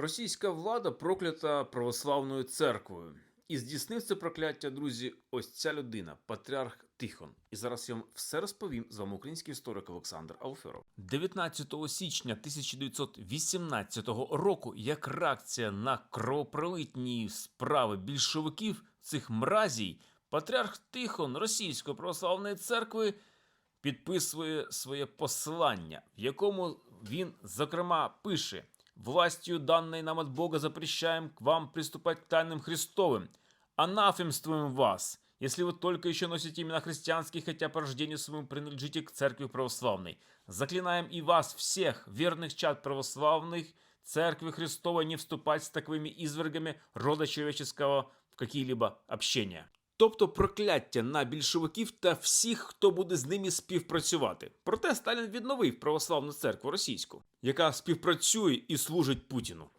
Російська влада проклята православною церквою. І здійснив це прокляття, друзі, ось ця людина, патріарх Тихон. І зараз я вам все розповім. З вами український історик Олександр Алферов. 19 січня 1918 року, як реакція на кровопролитні справи більшовиків цих мразій, патріарх Тихон Російської православної церкви підписує своє послання, в якому він, зокрема, пише: властью данной нам от Бога запрещаем к вам приступать к тайнам Христовым. Анафемствуем вас, если вы только еще носите имена христианские, хотя по рождению своему принадлежите к церкви православной. Заклинаем и вас, всех, верных чад православных, церкви Христовой, не вступать с таковыми извергами рода человеческого в какие-либо общения. Тобто прокляття на більшовиків та всіх, хто буде з ними співпрацювати. Проте Сталін відновив православну церкву російську, яка співпрацює і служить Путіну.